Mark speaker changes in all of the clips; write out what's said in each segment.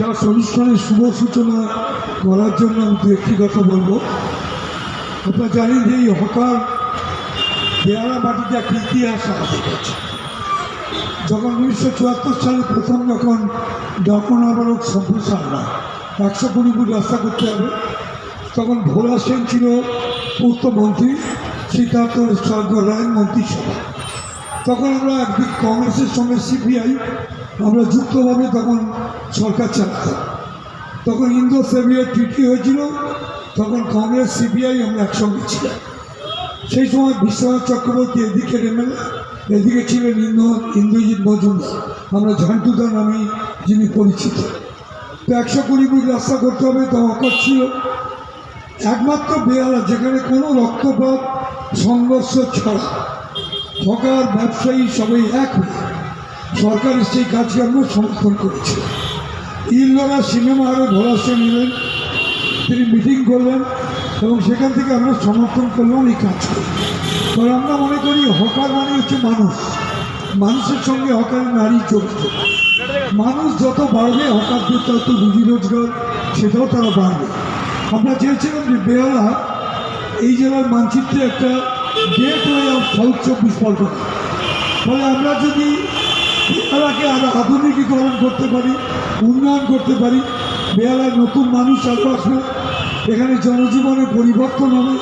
Speaker 1: যারা অনুষ্ঠানের শুভ সূচনা করার জন্য আমি একটি কথা বলব। আপনারা জানেন যে এই হকার বেহারা মাটিতে একটা ইতিহাস আমাদের কাছে যখন উনিশশো চুয়াত্তর সালে প্রথম যখন ডকন আবারক সম্প্রসারণা একশো কুড়ি ফুট রাস্তা করতে হবে, তখন ভোলা সেন ছিল পূর্তমন্ত্রী সিদ্ধার্থ স্বর্গ রায় মন্ত্রিসভা। তখন আমরা একদিক কংগ্রেসের সঙ্গে সিপিআই আমরা যুক্তভাবে তখন সরকার চালাতাম তখন ইন্দো সেভিয়ার ট্রিটি হয়েছিল, তখন কংগ্রেস সিপিআই আমরা একসঙ্গে ছিলাম। সেই সময় বিশ্বনাথ চক্রবর্তী এদিকে এমএলএ, এদিকে ছিলেন ইন্দ্র ইন্দ্রজিৎ মজুমদার। আমরা ঝান্টুদা নামে যিনি পরিচিত। তো একশো কুড়ি ফুট রাস্তা করতে হবে তো অকট ছিল। একমাত্র বেহালা, যেখানে কোনো রক্তপাত, সংঘর্ষ ছড়া। ঠকার ব্যবসায়ী সবাই এক হয়ে সরকারের সেই কাজকে আমরা সমর্থন করেছি। ইন্দোরা সিনেমা আরও ভরাসে নিলেন, তিনি মিটিং করলেন এবং সেখান থেকে আমরা সমর্থন করলাম এই কাজ কারণ আমরা মনে করি, হকার মানে হচ্ছে মানুষ। মানুষের সঙ্গে হকার নারী জড়িত। মানুষ যত বাড়বে, হকারদের তত রুজি রোজগার, সেটাও তারা বাড়বে। আমরা চেয়েছিলাম যে বেহালা, এই জেলার মানচিত্রে একটা গেট অফ সাউথ চব্বিশ পরগনা ফলে আমরা যদি বেহালাকে আরও আধুনিকীকরণ করতে পারি উন্নয়ন করতে পারি। বেহালায় নতুন মানুষ আরও আসবে। এখানে জনজীবনে পরিবর্তন হবে।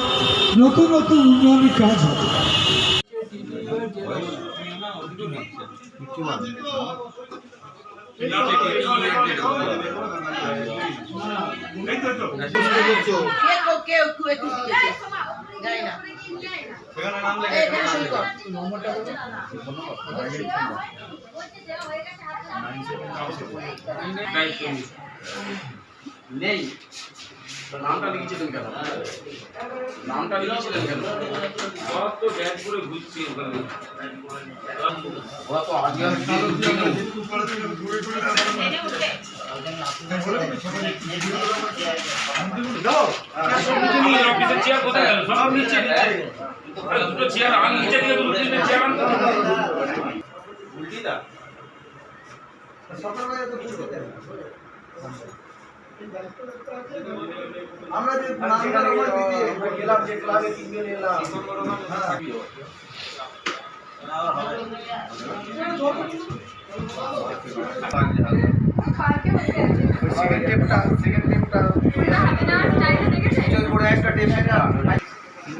Speaker 1: নতুন নতুন উন্নয়নের কাজ হবে।
Speaker 2: কেউ কেউ একটু একটু শিখেছে জানি না এই, এখানে সই কর।
Speaker 3: নেই। নামটা লিখেছিলেন কেন? নামটা লিখেছিলেন কেন?
Speaker 4: সব তো ব্যাগ করে ঘুরছি ওখানে।
Speaker 3: ওরা তো
Speaker 4: অফিসের চেয়ার কোথায় গেল? সব নিচে। দুটো চেয়ার আগে নিচে দিয়ে দুটো চেয়ার আনতে
Speaker 3: উল্টি দা
Speaker 5: আমরা যে নামটা গেলাম ক্লাবে সেকেন্ড টেপটা সেকেন্ড টেপটা একটা টেপ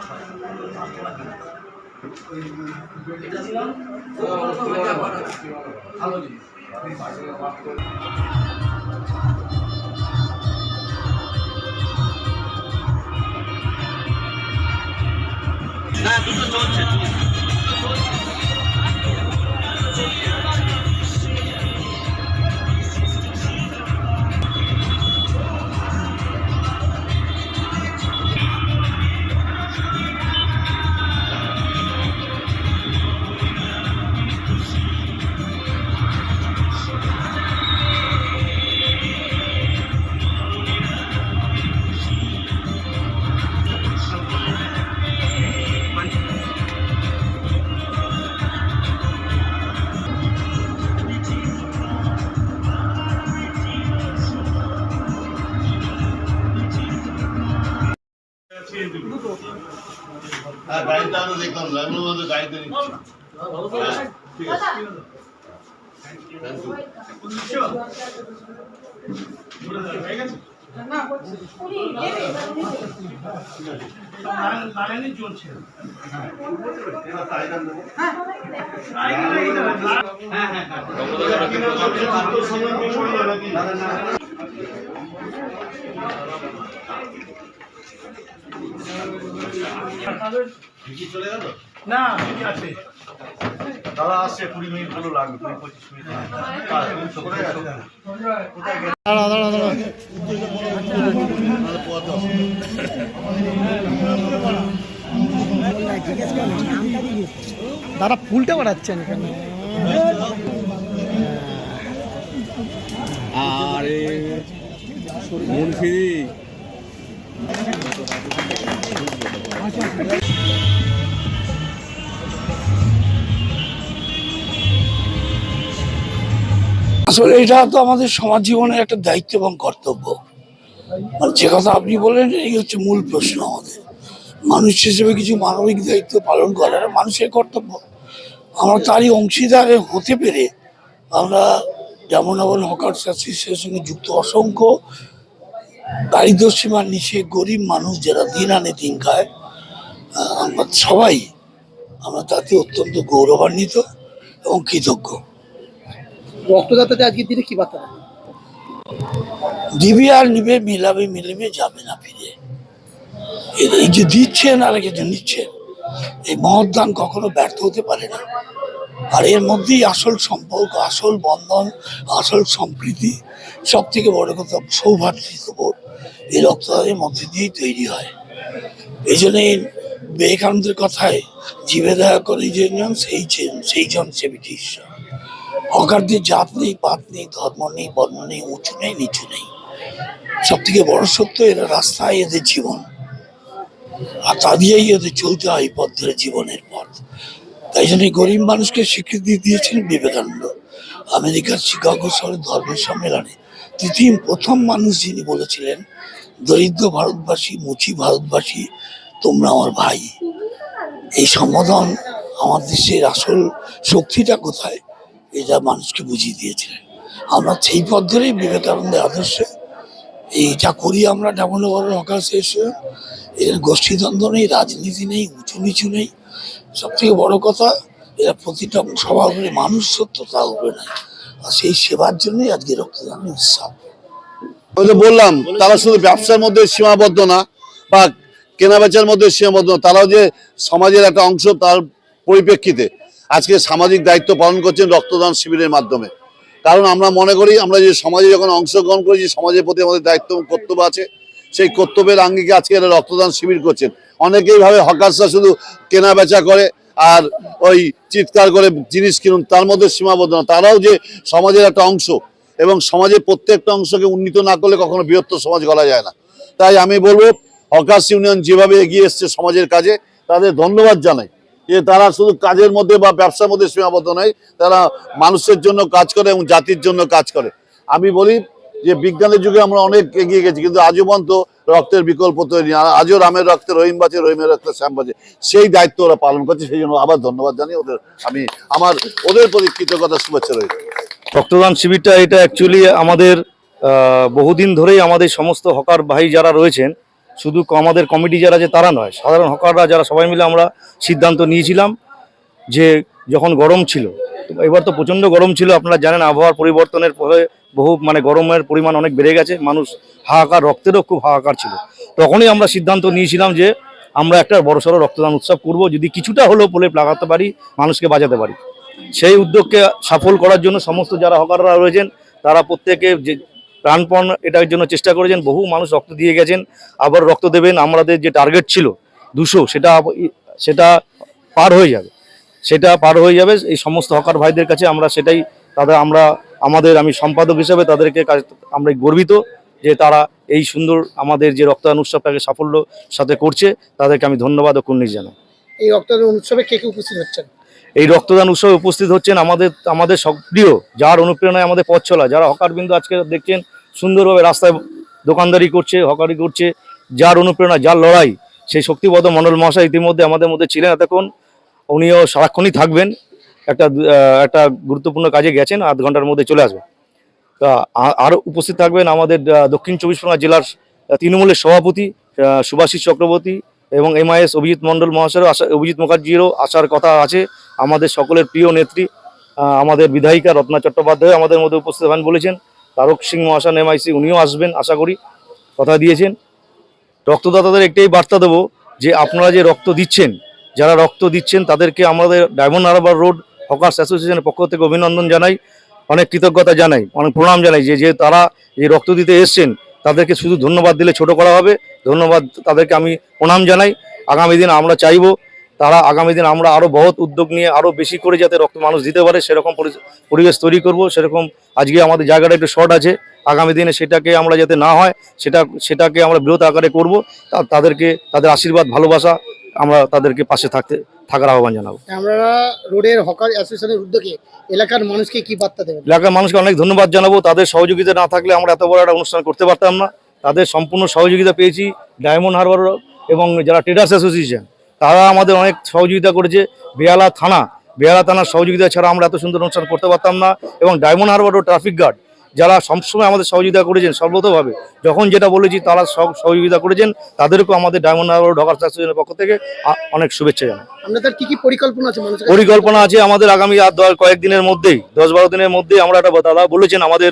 Speaker 5: সাড়ে
Speaker 3: হয়। হোয়াটসঅ্যাপে পাঠাবি এইটি
Speaker 6: হ্যাঁ গাড়িটা আমি দেখলাম লাইনের মধ্যে গাড়িতে নিচ্ছি হ্যাঁ, ঠিক আছে Thank
Speaker 5: না আছে।
Speaker 6: দাদা আসছে কুড়ি মিনিট ভালো লাগবে কুড়ি পঁচিশ মিনিট কোথায় গেছে
Speaker 7: দাদা ফুলটা বাড়াচ্ছেন কেন
Speaker 8: আসলে এটা তো আমাদের সমাজ জীবনের একটা দায়িত্ব এবং কর্তব্য। আর যে কথা আপনি বললেন, এই হচ্ছে মূল প্রশ্ন আমাদের। মানুষ হিসেবে কিছু মানবিক দায়িত্ব পালন করার মানুষের কর্তব্য। আমরা তারই অংশীদারে হতে পেরে আমরা যেমন আবার হকার অ্যাসোসিয়েশনের সঙ্গে যুক্ত অসংখ্য দারিদ্র সীমার নিচে গরিব মানুষ যারা দিন আনে দিন খায় আমরা সবাই আমরা তাতে অত্যন্ত গৌরবান্বিত এবং কৃতজ্ঞ।
Speaker 7: রক্তদাতাতে আজকের দিনে কি বার্তা?
Speaker 8: দিবি আর নিবে মিলাবে মিলিবে যাবে না ফিরে। এই যে দিচ্ছেন আর যে নিচ্ছেন এই মহদান কখনো ব্যর্থ হতে পারে না। আর এর মধ্যেই আসল সম্পর্ক আসল বন্ধন আসল সম্প্রীতি সব থেকে বড় কথা সৌভাতৃত্ববোধ এই রক্তদানের মধ্যে দিয়েই তৈরি হয়। এই জন্য এই বিবেকানন্দের কথায় জীবে দয়া করে যে জন, সেই যে- সেই জন সেবিটি ঈশ্বর জাত নেই, পাত নেই, ধর্ম নেই, বর্ণ নেই, উঁচু নেই, নিচু নেই। সব থেকে বড় সত্য, এরা রাস্তায় এদের জীবন। আর তা দিয়েই এদের চলতে হয় পথ ধরে জীবনের পথ। তাই জন্য গরিব মানুষকে স্বীকৃতি দিয়েছিলেন বিবেকানন্দ। আমেরিকার শিকাগো শহরে ধর্মের সম্মেলনে তৃতীয় প্রথম মানুষ যিনি বলেছিলেন দরিদ্র ভারতবাসী, মুচি ভারতবাসী, তোমরা আমার ভাই। এই সম্বোধন আমার দেশের আসল শক্তিটা কোথায়, এটা মানুষকে বুঝিয়ে দিয়েছিলেন। আমরা সেই পথ ধরেই বিবেকানন্দের আদর্শে এইটা করি আমরা ডাবল ওভার হকার শেষে, এর গোষ্ঠীদ্বন্দ্ব নেই, রাজনীতি নেই, উঁচু নিচু নেই। সব থেকে বড় কথা, এরা প্রতিটা উপরে মানুষ সত্য তার উপরে নাই আর সেই সেবার জন্যই আজকে রক্তদানের উৎসব।
Speaker 6: ওই যে বললাম, তারা শুধু ব্যবসার মধ্যে সীমাবদ্ধ না, বা কেনাবেচার মধ্যে সীমাবদ্ধ না, তারাও যে সমাজের একটা অংশ, তার পরিপ্রেক্ষিতে আজকে সামাজিক দায়িত্ব পালন করছেন রক্তদান শিবিরের মাধ্যমে। কারণ আমরা মনে করি, আমরা যে সমাজে যখন অংশগ্রহণ করেছি, সমাজের প্রতি আমাদের দায়িত্ব কর্তব্য আছে, সেই কর্তব্যের আঙ্গিকে আজকে এরা রক্তদান শিবির করছেন। অনেকেই ভাবে শুধু কেনা বেচা করে আর ওই চিৎকার করে জিনিস কিনুন, তার মধ্যে সীমাবদ্ধ না। তারাও যে সমাজের একটা অংশ এবং সমাজের প্রত্যেকটা অংশকে উন্নীত না করলে কখনো বৃহত্তর সমাজ গলা যায় না। তাই আমি বলব, হকার্স ইউনিয়ন যেভাবে এগিয়ে এসছে সমাজের কাজে, তাদের ধন্যবাদ জানাই। যে তারা শুধু কাজের মধ্যে বা ব্যবসার মধ্যে সীমাবদ্ধ নয়, তারা মানুষের জন্য কাজ করে এবং জাতির জন্য কাজ করে। আমি বলি যে বিজ্ঞানের যুগে আমরা অনেক এগিয়ে গেছি, কিন্তু আজও পর্যন্ত রক্তের বিকল্প তৈরি আর আজও রামের রক্তে রহিম বাঁচে, রহিমের রক্তে শ্যাম বাঁচে। সেই দায়িত্ব ওরা পালন করছে, সেই জন্য আবার ধন্যবাদ জানিয়ে ওদের আমি আমার ওদের প্রতি কৃতজ্ঞতা শুভেচ্ছা রয়েছে
Speaker 9: রক্তদান শিবিরটা এটা অ্যাকচুয়ালি আমাদের বহুদিন ধরেই আমাদের সমস্ত হকার ভাই যারা রয়েছেন, শুধু আমাদের কমিটি যারা যে তারা নয়, সাধারণ হকাররা যারা সবাই মিলে আমরা সিদ্ধান্ত নিয়েছিলাম যে যখন গরম ছিল, এবার তো প্রচণ্ড গরম ছিল, আপনারা জানেন আবহাওয়ার পরিবর্তনের ফলে বহু মানে গরমের পরিমাণ অনেক বেড়ে গেছে, মানুষ হাহাকার, রক্তেরও খুব হাহাকার ছিল। তখনই আমরা সিদ্ধান্ত নিয়েছিলাম যে আমরা একটা বড়সড় রক্তদান উৎসব করব, যদি কিছুটা হলেও প্রলেপ লাগাতে পারি, মানুষকে বাঁচাতে পারি। সেই উদ্যোগকে সফল করার জন্য সমস্ত যারা হকাররা রয়েছেন, তারা প্রত্যেকে যে প্রাণপণ এটার জন্য চেষ্টা করেছেন, বহু মানুষ রক্ত দিয়ে গেছেন, আবার রক্ত দেবেন, আমাদের যে টার্গেট ছিল দুশো, সেটা সেটা পার হয়ে যাবে। সেটা পার হয়ে যাবে, এই সমস্ত হকার ভাইদের কাছে আমরা সেটাই, তাদের আমরা, আমাদের আমি সম্পাদক হিসেবে তাদেরকে আমরা গর্বিত যে তারা এই সুন্দর আমাদের যে রক্তদান উৎসবটাকে সাফল্য সাথে করছে, তাদেরকে আমি ধন্যবাদ ও কুর্নিশ জানাই।
Speaker 7: এই রক্তদান উৎসবে কে কে উপস্থিত হচ্ছেন?
Speaker 9: এই রক্তদান উৎসবে উপস্থিত হচ্ছেন আমাদের আমাদের সক্রিয়, যার অনুপ্রেরণায় আমাদের পথ চলা। যারা হকারবিন্দু আজকে দেখছেন, সুন্দরভাবে রাস্তায় দোকানদারি করছে, হকারি করছে, যার অনুপ্রেরণা, যার লড়াই, সেই শক্তিবদ্ধ মণ্ডল মহাশয় ইতিমধ্যে আমাদের মধ্যে ছিলেন। এতক্ষণ উনিও সারাক্ষণই থাকবেন। একটা একটা গুরুত্বপূর্ণ কাজে গেছেন, আধ ঘণ্টার মধ্যে চলে আসবেন। আ- আরও উপস্থিত থাকবেন আমাদের দক্ষিণ চব্বিশ পরগনা জেলার তৃণমূলের সভাপতি সুভাষিস চক্রবর্তী এবং এমআইএস অভিজিৎ মণ্ডল মহাশয়েরও আশা অভিজিৎ মুখার্জিরও আসার কথা আছে। আমাদের সকলের প্রিয় নেত্রী আমাদের বিধায়িকা রত্না চট্টোপাধ্যায় আমাদের মধ্যে উপস্থিত হবেন বলেছেন। তারক সিং মহাশয় এমআইসি উনিও আসবেন আশা করি, কথা দিয়েছেন। রক্তদাতাদের একটাই বার্তা দেবো যে আপনারা যে রক্ত দিচ্ছেন, যারা রক্ত দিচ্ছেন তাদেরকে আমাদের ডায়মন্ড হারবার রোড হকার্স অ্যাসোসিয়েশনের পক্ষ থেকে অভিনন্দন জানাই, অনেক কৃতজ্ঞতা জানাই, অনেক প্রণাম জানাই যে যে তারা এই রক্ত দিতে এসছেন, তাদেরকে শুধু ধন্যবাদ দিলে ছোট করা হবে, ধন্যবাদ তাদেরকে আমি প্রণাম জানাই। আগামী দিন আমরা চাইব তারা আগামী দিন আমরা আরও বহুত উদ্যোগ নিয়ে আরও বেশি করে যাতে রক্ত মানুষ দিতে পারে সেরকম পরি- পরিবেশ তৈরি করব সেরকম আজকে আমাদের জায়গাটা একটু শর্ট আছে। আগামী দিনে সেটাকে আমরা যাতে না হয় সেটা সেটাকে আমরা বৃহৎ আকারে করব তাদেরকে তাদের আশীর্বাদ ভালোবাসা আমরা তাদেরকে পাশে থাকতে থাকার আহ্বান জানাব।
Speaker 7: আমরা রোডের হকার অ্যাসোসিয়েশনের উদ্যোগে এলাকার মানুষকে কি বার্তা দেবেন?
Speaker 9: এলাকার মানুষকে অনেক ধন্যবাদ জানাব। তাদের সহযোগিতা না থাকলে আমরা এত বড় একটা অনুষ্ঠান করতে পারতাম না। তাদের সম্পূর্ণ সহযোগিতা পেয়েছি ডায়মন্ড হারবার এবং যারা ট্রেডার্স অ্যাসোসিয়েশন তারা আমাদের অনেক সহযোগিতা করেছে। বেহালা থানা বেহালা থানার সহযোগিতা ছাড়া আমরা এত সুন্দর অনুষ্ঠান করতে পারতাম না। এবং ডায়মন্ড হারবার ও ট্রাফিক গার্ড যারা সবসময় আমাদের সহযোগিতা করেছেন সর্বতভাবে যখন যেটা বলেছি তারা সব সহযোগিতা করেছেন তাদেরকেও আমাদের ডায়মন্ড হারবার ঢকার অ্যাসোসিয়েশনের পক্ষ থেকে অনেক শুভেচ্ছা জানাই।
Speaker 7: আপনাদের কি কি পরিকল্পনা আছে
Speaker 9: পরিকল্পনা আছে আমাদের আগামী আর দশ কয়েকদিনের মধ্যেই দশ বারো দিনের মধ্যেই আমরা একটা দাদা বলেছেন আমাদের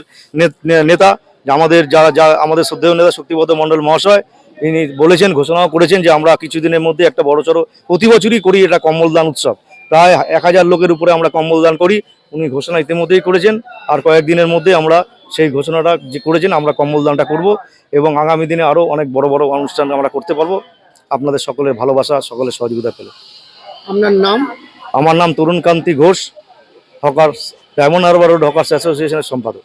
Speaker 9: নেতা আমাদের যারা যা আমাদের শ্রদ্ধেয় নেতা শক্তিপদ মণ্ডল মহাশয় তিনি বলেছেন ঘোষণাও করেছেন যে আমরা কিছুদিনের মধ্যে একটা বড় সড়ো প্রতি বছরই করি এটা কম্বল দান উৎসব। প্রায় এক হাজার লোকের উপরে আমরা কম্বল দান করি। উনি ঘোষণা ইতিমধ্যেই করেছেন আর কয়েকদিনের মধ্যে আমরা সেই ঘোষণাটা যে করেছেন আমরা কম্বল দানটা করব এবং আগামী দিনে আরও অনেক বড় বড় অনুষ্ঠান আমরা করতে পারব। আপনাদের সকলের ভালোবাসা সকলের সহযোগিতা পেলে।
Speaker 7: আপনার নাম?
Speaker 9: আমার নাম Tarun Kanti Ghosh hawkers Diamond Harbour road hawkers অ্যাসোসিয়েশনের সম্পাদক।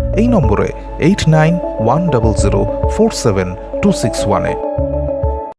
Speaker 10: এই নম্বরে eight nine one double zero four seven two six ওয়ানে